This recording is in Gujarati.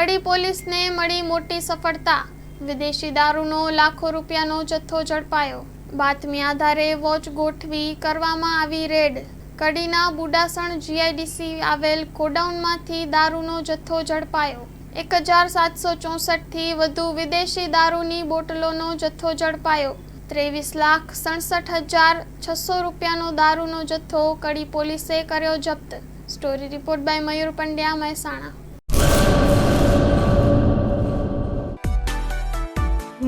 કડી પોલીસને મળી મોટી સફળતા. વિદેશી દારૂનો લાખો રૂપિયાનો જથ્થો ઝડપાયો. બાતમી આધારે વોચ ગોઠવી કરવામાં આવી રેડ. કડીના બુડાસણ જીઆઈડીસી આવેલ ગોડાઉનમાંથી દારૂનો જથ્થો ઝડપાયો. એક હજાર સાતસો ચોસઠથી વધુ વિદેશી દારૂની બોટલોનો જથ્થો ઝડપાયો. ત્રેવીસ લાખ સડસઠ હજાર છસો રૂપિયાનો દારૂનો જથ્થો કડી પોલીસે કર્યો જપ્ત. Story report by Mayur Pandya Mehsana.